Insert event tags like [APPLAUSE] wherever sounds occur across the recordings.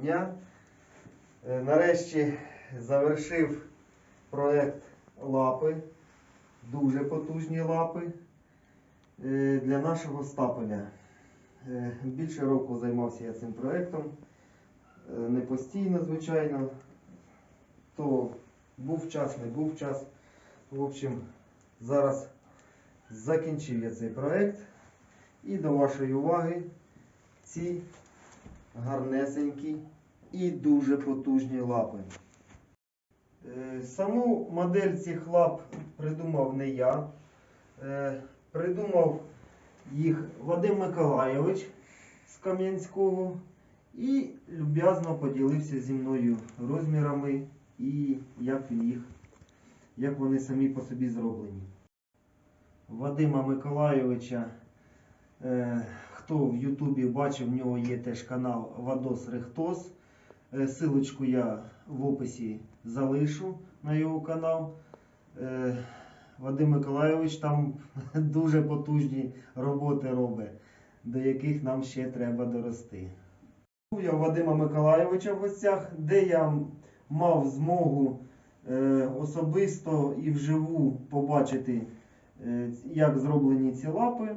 дня. Е, Нарешті завершив проект лапи, дуже потужні лапи е, для нашого стапеля. Е, Більше року займався я цим проектом. Е, Не постійно, звичайно. То був час, не був час. В общем, зараз закінчив я цей проект. І до вашої уваги ці гарнесенькі і дуже потужні лапи. Е, Саму модель цих лап придумав не я. Е, Придумав їх Вадим Миколайович з Кам'янського і люб'язно поділився зі мною розмірами і як їх, як вони самі по собі зроблені. Вадима Миколайовича Е, Хто в Ютубі бачив, в нього є теж канал Вадос Рехтос. Е, Силочку я в описі залишу на його канал. Е, Вадим Миколайович там [LAUGHS] дуже потужні роботи робить, до яких нам ще треба дорости. Я Вадима Миколайовича в гостях, де я мав змогу е, особисто і вживу побачити, як зроблені ці лапи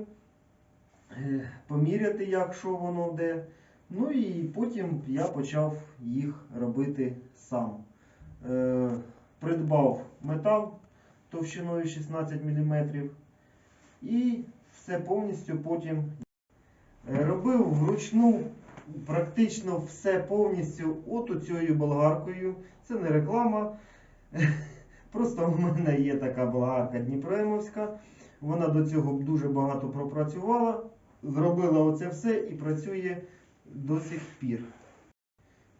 поміряти, як що воно де. Ну і потім я почав їх робити сам. Е, придбав метал товщиною 16 мм і все повністю потім е, робив вручну практично все повністю от цією болгаркою. Це не реклама. [LAUGHS] Просто в мене є така болгарка Дніпроємовська. Вона до цього дуже багато пропрацювала, зробила оце все і працює до сих пір.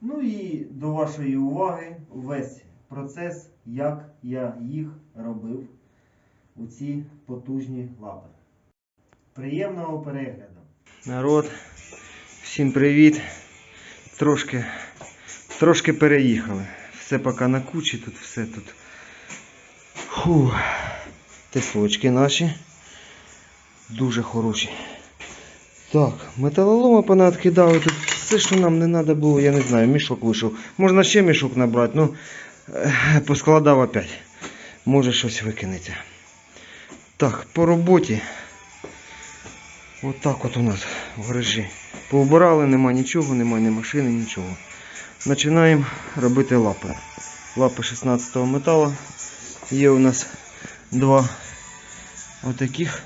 Ну і до вашої уваги весь процес, як я їх робив у ці потужні лапи. Приємного перегляду! Народ, всім привіт! Трошки, трошки переїхали. Все поки на кучі, тут все тут. Фу. Тисочки наші. Дуже хороші. Так, металолома понадкидали. Тут все, що нам не треба було, я не знаю, мішок вийшов. Можна ще мішок набрати, ну поскладав опять. Може щось викинеться. Так, по роботі. Отак от у нас в гаражі. Поубирали, нема нічого, нема ні машини, нічого. Починаємо робити лапи. Лапи 16-го металу. Є у нас два отаких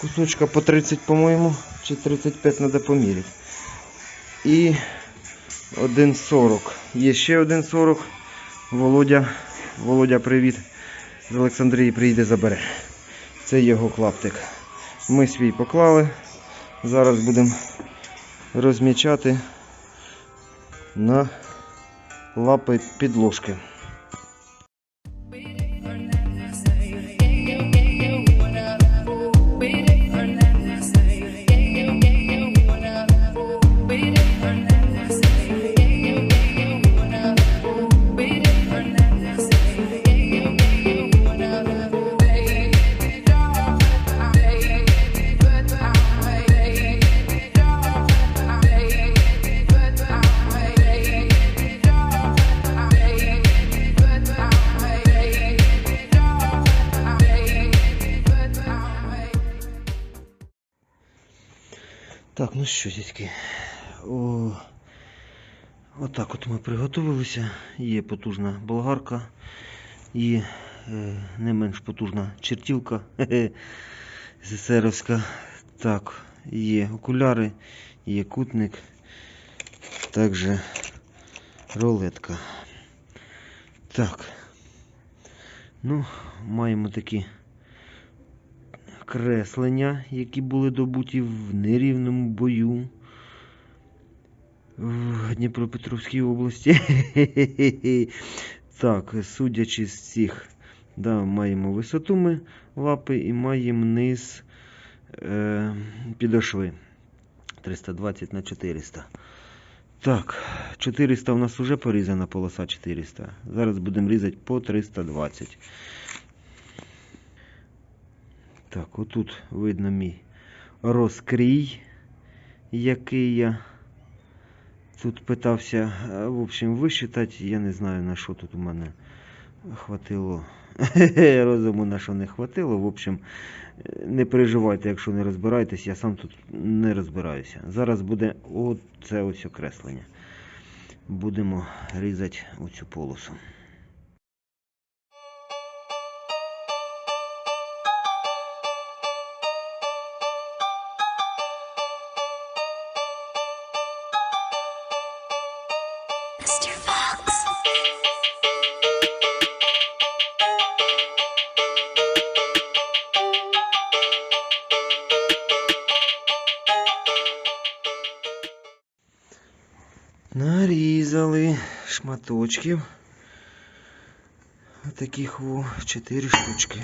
кусочка по 30, по-моєму, чи 35 треба поміряти. І 1,40. Є ще 1,40. Володя, Володя, привіт. З Олександрії приїде забере. Це його клаптик. Ми свій поклали. Зараз будемо розмічати на лапи підложки. Отак от ми приготувалися. Є потужна болгарка, є е, не менш потужна чертівка ЗСРовська. Так, є окуляри, є кутник, також рулетка. Так. Ну, маємо такі креслення, які були добуті в нерівному бою в Дніпропетровській області. [LAUGHS] Так, судячи з цих, да, маємо висоту ми лапи і маємо низ е, підошви 320 на 400. Так, 400 у нас вже порізана полоса 400. Зараз будемо різати по 320. Так, отут видно мій розкрій, який я Тут питався, е, в общем, висчитати. Я не знаю на що тут у мене хватило. [LAUGHS] Розуму на що не хватило. В общем, е, не переживайте, якщо не розбираєтесь, я сам тут не розбираюся. Зараз буде оце ось окреслення. Будемо різати оцю полосу. Нарізали шматочків. Таких о, 4 штучки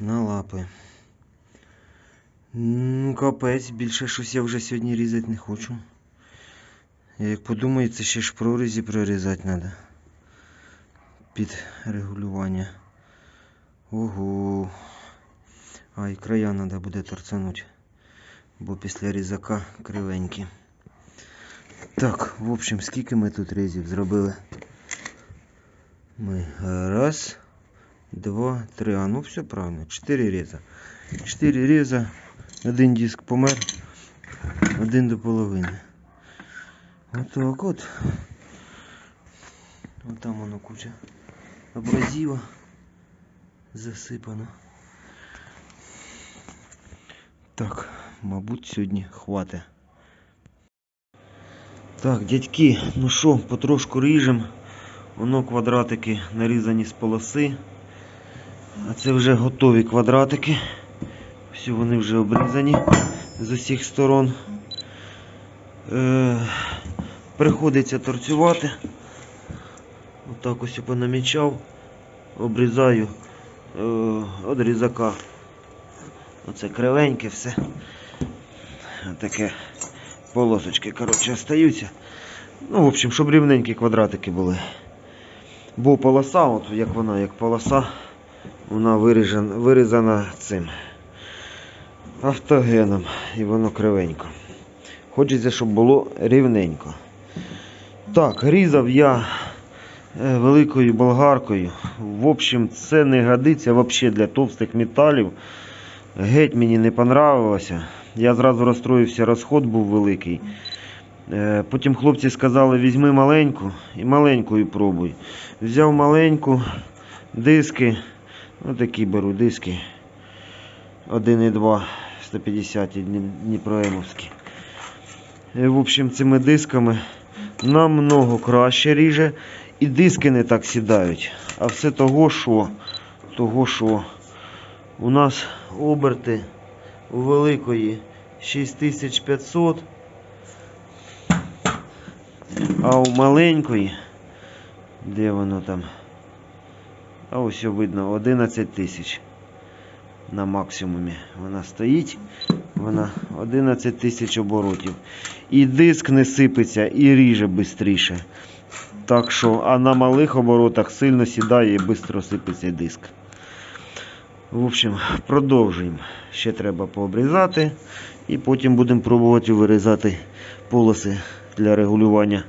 на лапи. Ну, капець, більше щось я вже сьогодні різати не хочу. Я як подумаю, це ще ж прорізі прорізати треба. Під регулювання. Ого. А і края треба буде торцануть. Бо після різака кривенькі. Так, в общем, скільки ми тут різів зробили? Ми раз, два, три. А ну все правильно. Чотири різа. Чотири різа. Один диск помер. Один до половини. Отак от. От там воно куча абразива засипано. Так, мабуть, сьогодні хватить. Так, дядьки, ну що, потрошку ріжемо. Воно квадратики нарізані з полоси. А це вже готові квадратики. Всі вони вже обрізані з усіх сторон. Е, приходиться торцювати. Отак ось понамічав. Обрізаю е, від різака. Оце кривеньке все. Таке полосочки, коротше, остаються. Ну, в общем, щоб рівненькі квадратики були. Бо полоса, от як вона, як полоса, вона виріжена, вирізана цим автогеном. І воно кривенько. Хочеться, щоб було рівненько. Так, різав я е, великою болгаркою. В общем, це не годиться взагалі для товстих металів. Геть мені не понравилося. Я зразу розстроївся, розход був великий. Е, Потім хлопці сказали, візьми маленьку і маленькою пробуй. Взяв маленьку, диски, ну такі беру диски 1,2 150 Дні- Дніпроемовські. В общем, цими дисками намного краще ріже. І диски не так сідають. А все того, що, того, що у нас оберти у великої 6500, а у маленької, де воно там? А ось видно 11 тисяч на максимумі. Вона стоїть, вона 11 тисяч оборотів. І диск не сипеться, і ріже швидше. Так що, а на малих оборотах сильно сідає і швидко сипеться диск. В общем, продовжуємо. Ще треба пообрізати. І потім будемо пробувати вирізати полоси для регулювання.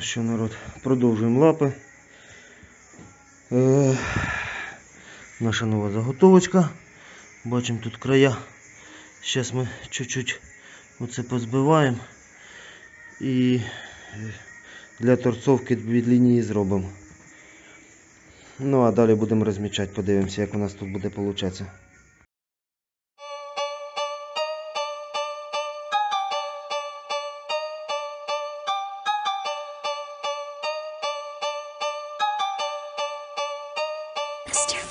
Що, народ, продовжуємо лапи. Е, наша нова заготовочка. Бачимо тут края. Зараз ми чуть-чуть оце позбиваємо. І для торцовки від лінії зробимо. Ну а далі будемо розмічати, подивимося, як у нас тут буде получатися. Mr.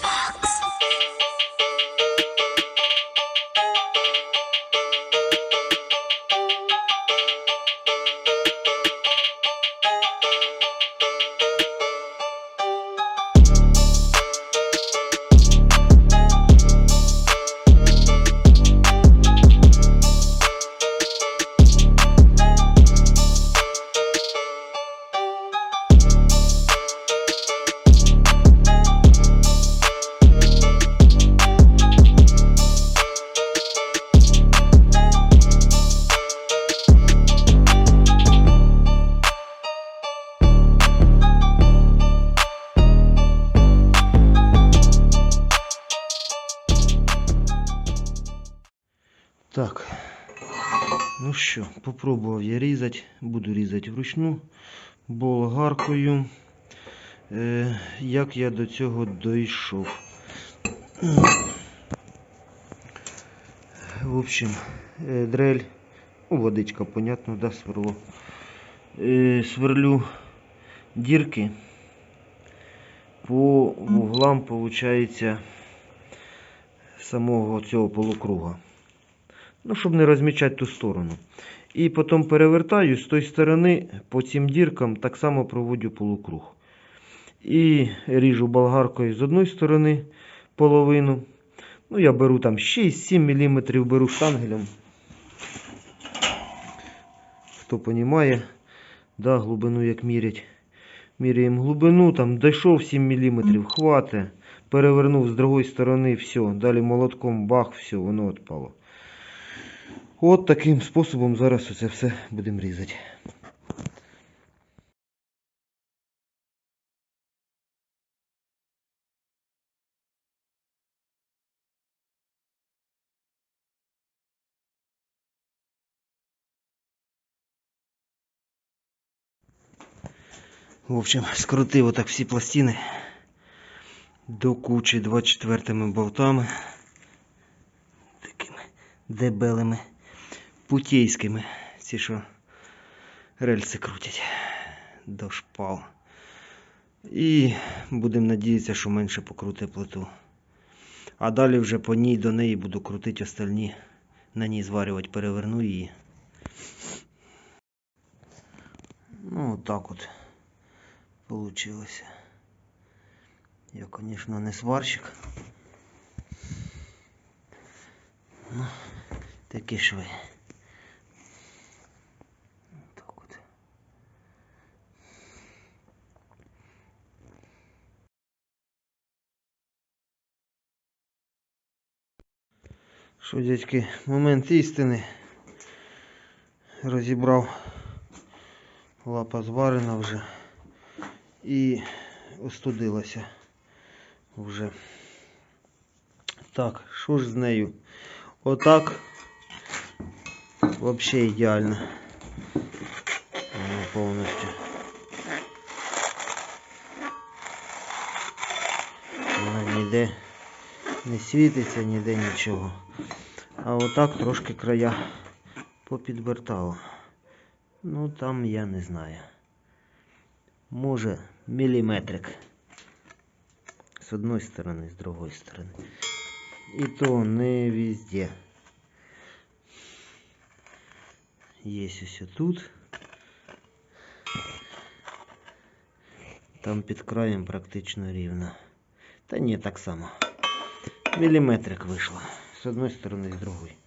що, попробував я різати. Буду різати вручну болгаркою. Е, як я до цього дійшов. В общем, е, дрель, ну, водичка, понятно, да, сверло. Е, сверлю дірки. По вуглам, виходить, самого цього полукруга. Ну, щоб не розмічати ту сторону. І потім перевертаю з тої сторони по цим діркам так само проводжу полукруг. І ріжу болгаркою з одної сторони половину. Ну, я беру там 6-7 мм беру штангелем. Хто розуміє, да, глибину як мірять. Міряємо глибину, там дійшов 7 мм, хватить. Перевернув з другої сторони, все. Далі молотком бах, все, воно відпало. От таким способом зараз оце все будемо різати. В общем, скрутив отак всі пластини до кучі 24 болтами. Такими дебелими путейськими. Ці що рельси крутять до шпал. І будемо надіятися, що менше покрути плиту. А далі вже по ній до неї буду крутити остальні. На ній зварювати, переверну її. Ну, отак от получилося. Я, звісно, не сварщик. Ну, такі шви. Що, дядьки, момент істини. Розібрав. Лапа зварена вже. І остудилася вже. Так, що ж з нею? Отак. Вообще ідеально. Воно повністю. Воно ніде не світиться, ніде нічого. А отак трошки края попідвертало. Ну там я не знаю. Може міліметрик. З одної сторони, з другої сторони. І то не везде. Є ось тут. Там під краєм практично рівно. Та ні, так само. Міліметрик вийшло. З одної сторони, з другої.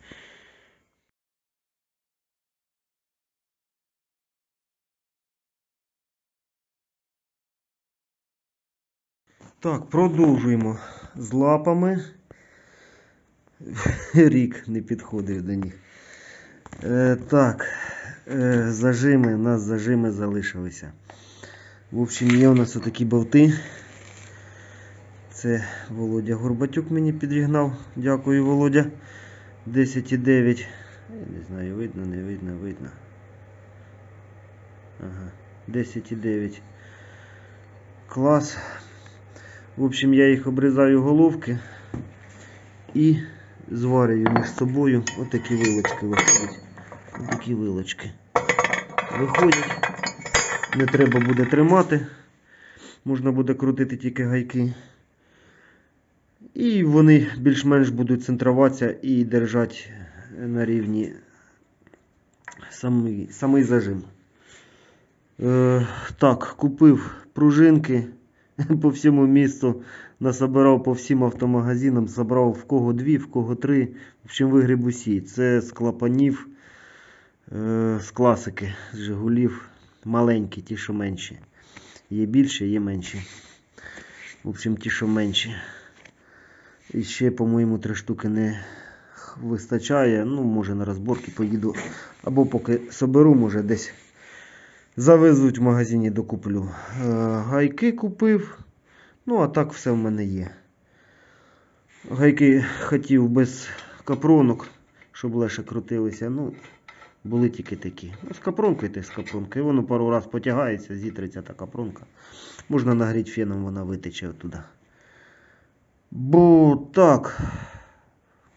Так, продовжуємо з лапами. [LAUGHS] Рік не підходив до них. Е, так, е, зажими, у нас зажими залишилися. В общем, є у нас отакі болти. Це Володя Горбатюк мені підігнав. Дякую, Володя. 10,9. Не знаю, видно, не видно, видно. Ага. 10,9. Клас. В общем, я їх обрізаю головки і зварюю між собою. Отакі вилочки виходять. Отакі вилочки. Виходять. Не треба буде тримати. Можна буде крутити тільки гайки. І вони більш-менш будуть центруватися і держати на рівні самий, самий зажим. Е, так, купив пружинки [LAUGHS] по всьому місту, насобирав по всім автомагазинам, забрав в кого дві, в кого три. В общем, вигріб усі. Це з клапанів, е, з класики, з Жигулів. Маленькі, ті, що менші. Є більші, є менші. В общем, ті, що менші. І ще, по-моєму, три штуки не вистачає. Ну, може на розборки поїду. Або поки соберу, може десь завезуть в магазині докуплю. Е, Гайки купив. Ну, а так все в мене є. Гайки хотів без капронок, щоб легше крутилися. Ну, були тільки такі. Ну, з капронкою ти з капронкою. Воно пару раз потягається, зітреться та капронка. Можна нагріти феном, вона витече оттуда. Бо так.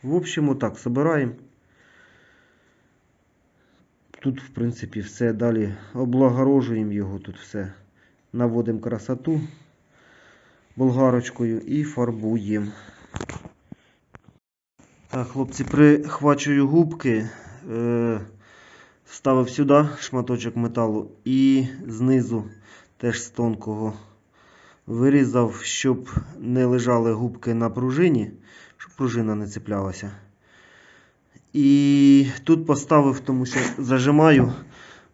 В общем, отак собираємо. Тут, в принципі, все далі облагорожуємо його, тут все. Наводимо красоту болгарочкою і фарбуємо. Так, хлопці, прихвачую губки. Е, вставив сюди шматочок металу і знизу теж з тонкого вирізав, щоб не лежали губки на пружині, щоб пружина не цеплялася. І тут поставив, тому що зажимаю,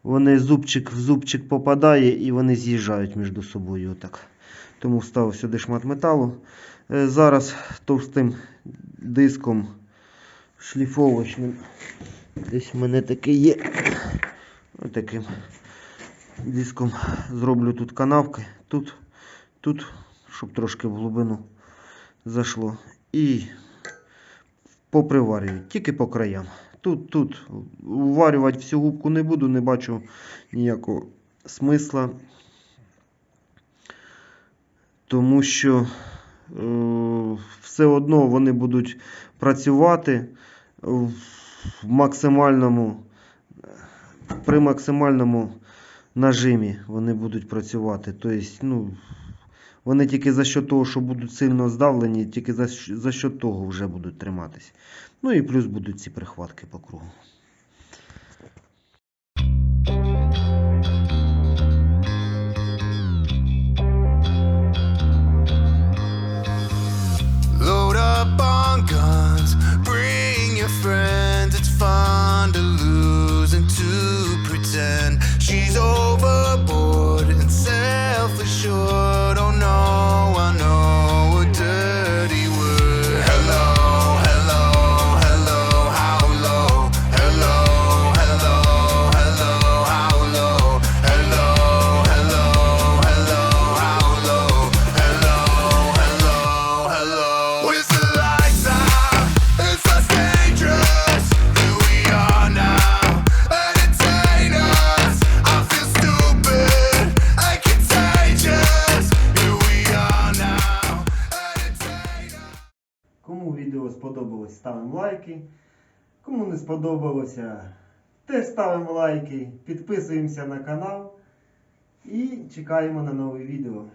вони зубчик в зубчик попадає і вони з'їжджають між собою. Отак. Тому вставив сюди шмат металу. Е, Зараз товстим диском шліфовочним. Десь в мене таке є. Отаким диском зроблю тут канавки. Тут, тут, щоб трошки в глибину зайшло. І поприварюю, тільки по краям. Тут, тут уварювати всю губку не буду, не бачу ніякого смисла. Тому що е, все одно вони будуть працювати в максимальному, при максимальному нажимі вони будуть працювати. Тобто, ну, вони тільки за що того, що будуть сильно здавлені, тільки за, що того вже будуть триматись. Ну і плюс будуть ці прихватки по кругу. Лайки. Кому не сподобалося, теж ставимо лайки. Підписуємося на канал і чекаємо на нове відео.